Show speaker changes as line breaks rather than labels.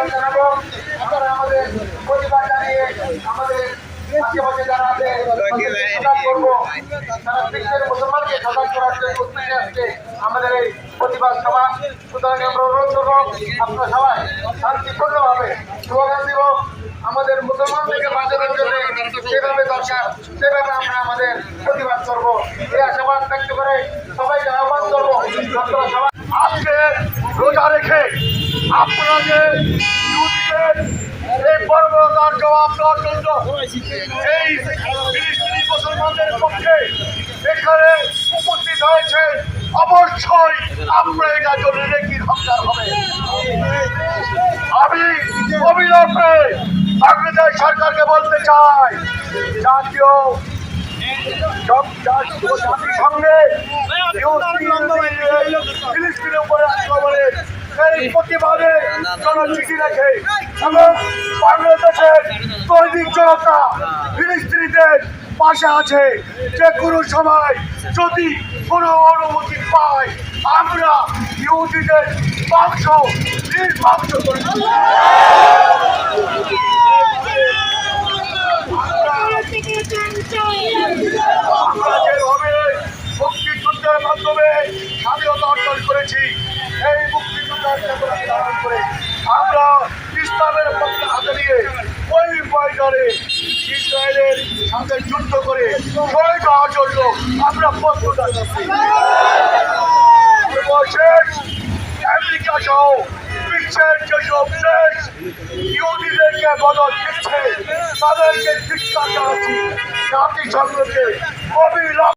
স্বাগত আমাদের প্রতিবাদ জানিয়ে আমাদের মুসলমানকে সজাগ আসছে আমাদের এই প্রতিবাদ সভা সুতরাং আমরা অনুরোধ করব আপনারা সবাই শান্তিপূর্ণভাবে স্লোগান দিব আমাদের মুসলমান থেকে বাঁচানোর জন্য যেভাবে দরকার, সেভাবে আমরা আমাদের প্রতিবাদ করব। এই আশাবাদ ব্যক্ত করে আপনারা
যে ইউনিটের এই বর্বরতার জবাব দেওয়ার জন্য এই ফিলিস্তিনি মুসলমানদের পক্ষে এখানে উপস্থিত হয়েছে অবশ্যই আপনার এটা জন্য কি হকদার হবে। আমি অবিলম্বে বাংলাদেশ সরকারকে বলতে চাই জাতীয় জাতিসংঘে ফিলিস্তিনের উপরে আক্রমণের প্রতিবাদে কোন চিঠি রেখে এবং বাংলাদেশের দৈনিক জনতা ফিলিস্তিনিদের পাশে আছে যে কোনো সময় যদি কোনো অনুমতি পায়, আমরা ইহুদিদের বাক্স নির্বাক্স করে। আমরা মাধ্যমে স্বাধীনতা অর্জন করেছি করে আমরা ইসলামের পক্ষে হাতে নিয়ে ওই ময়দানে ইসরায়েলের সাথে যুদ্ধ করে শহীদ হওয়ার জন্য আমরা প্রস্তুত আছি। আমেরিকা সহ বিশ্বের যেসব দেশ ইহুদিদেরকে বদল দিচ্ছে, তাদেরকে শিক্ষা জানাচ্ছি জাতিসংঘকে অবিলম্বে